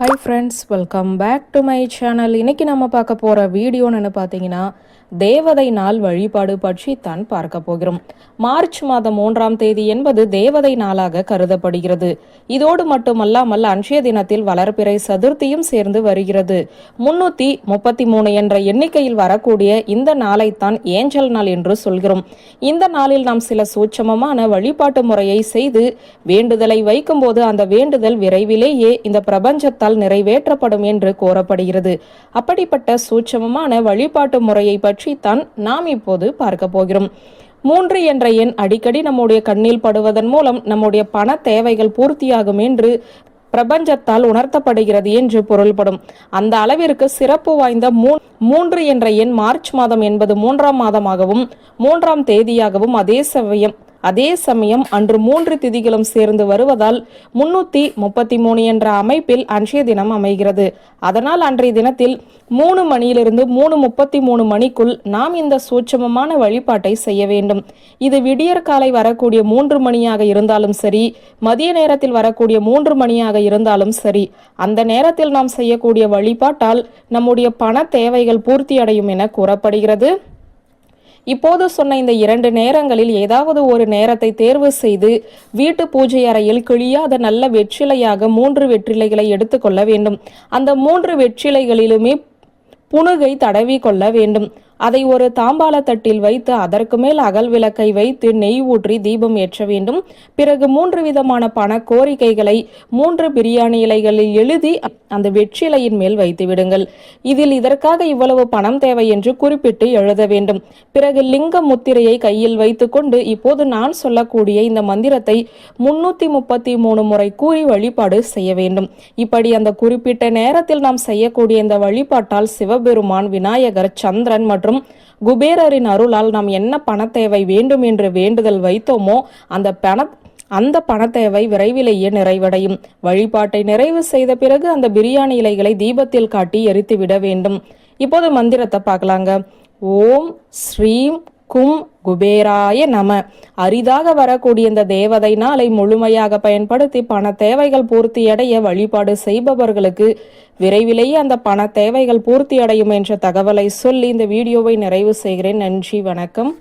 Hi friends welcome back to my channel இன்னைக்கு நம்ம பார்க்க போகிற வீடியோன்னு பார்த்தீங்கன்னா தேவதை நாள் வழிபாடு பற்றி தான் பார்க்க போகிறோம். மார்ச் மாதம் மூன்றாம் தேதி என்பது தேவதை நாளாக கருதப்படுகிறது. இதோடு மட்டுமல்லாமல் அன்றைய தினத்தில் வளர்பிறை சதுர்த்தியும் சேர்ந்து வருகிறது. முன்னூத்தி முப்பத்தி மூணு என்ற எண்ணிக்கையில் வரக்கூடிய இந்த நாளைத்தான் ஏஞ்சல் நாள் என்று சொல்கிறோம். இந்த நாளில் நாம் சில சூட்சமமான வழிபாட்டு முறையை செய்து வேண்டுதலை வைக்கும்போது அந்த வேண்டுதல் விரைவிலேயே இந்த பிரபஞ்சத்தால் அரசால் நிறைவேற்றப்படும் என்று கூறப்படுகிறது. அப்படிப்பட்ட சூட்சமமான வழிபாட்டு முறையை பற்றித்தான் நாம் இப்போது பார்க்க போகிறோம். மூன்று என்ற எண் அடிக்கடி நம்முடைய கண்ணில் படுவதன் மூலம் நம்முடைய பண தேவைகள் பூர்த்தியாகும் என்று பிரபஞ்சத்தால் உணர்த்தப்படுகிறது என்று பொருள்படும். அந்த அளவிற்கு சிறப்பு வாய்ந்த மூன்று என்ற எண் மார்ச் மாதம் என்பது மூன்றாம் மாதமாகவும் மூன்றாம் தேதியாகவும் அதே சமயம் அதே சமயம் அன்று மூன்று திதிகளும் சேர்ந்து வருவதால் முன்னூத்தி முப்பத்தி மூணு என்ற அமைப்பில் அன்றைய தினம் அமைகிறது. அதனால் அன்றைய தினத்தில் மூணு மணியிலிருந்து மூணு முப்பத்தி மூணு மணிக்குள் நாம் இந்த சூட்சமமான வழிபாட்டை செய்ய வேண்டும். இது விடியற் காலை வரக்கூடிய மூன்று மணியாக இருந்தாலும் சரி மதிய நேரத்தில் வரக்கூடிய மூன்று மணியாக இருந்தாலும் சரி அந்த நேரத்தில் நாம் செய்யக்கூடிய வழிபாட்டால் நம்முடைய பண தேவைகள் பூர்த்தியடையும் என கூறப்படுகிறது. இப்போது சொன்ன இந்த இரண்டு நேரங்களில் ஏதாவது ஒரு நேரத்தை தேர்வு செய்து வீட்டு பூஜை அறையில் கிழியாத நல்ல வெற்றிலையாக மூன்று வெற்றிலைகளை எடுத்துக்கொள்ள வேண்டும். அந்த மூன்று வெற்றிலைகளிலுமே புணுகை தடவி கொள்ள வேண்டும். அதை ஒரு தாம்பாள தட்டில் வைத்து அதற்கு மேல் அகல் விளக்கை வைத்து நெய் ஊற்றி தீபம் ஏற்ற வேண்டும். பிறகு மூன்று விதமான பண கோரிக்கைகளை மூன்று பிரியாணி இலைகளில் எழுதி அந்த வெற்றிலையின் மேல் வைத்து விடுங்கள். இதில் இதற்காக இவ்வளவு பணம் தேவை என்று குறிப்பிட்டு எழுத வேண்டும். பிறகு லிங்க முத்திரையை கையில் வைத்துக்கொண்டு இப்போது நான் சொல்லக்கூடிய இந்த மந்திரத்தை முன்னூத்தி முப்பத்தி மூணு முறை கூறி வழிபாடு செய்ய வேண்டும். இப்படி அந்த குறிப்பிட்ட நேரத்தில் நாம் செய்யக்கூடிய இந்த வழிபாட்டால் சிவபெருமான் விநாயகர் சந்திரன் மற்றும் குபேரரின் அருளால் நாம் என்ன பண தேவை வேண்டும் என்று வேண்டுதல் வைத்தோமோ அந்த பண அந்த பணத்தேவை விரைவிலேயே நிறைவடையும். வழிபாட்டை நிறைவு செய்த பிறகு அந்த பிரியாணி இலைகளை தீபத்தில் காட்டி எரித்து விட வேண்டும். இப்போது மந்திரத்தை பார்க்கலாங்க. ஓம் ஸ்ரீம் கும் குபேராய நம. அரிதாக வரக்கூடிய இந்த தேவதை நாளை முழுமையாக பயன்படுத்தி பண தேவைகள் பூர்த்தியடைய வழிபாடு செய்பவர்களுக்கு விரைவிலேயே அந்த பண தேவைகள் பூர்த்தியடையும் என்ற தகவலை சொல்லி இந்த வீடியோவை நிறைவு செய்கிறேன். நன்றி வணக்கம்.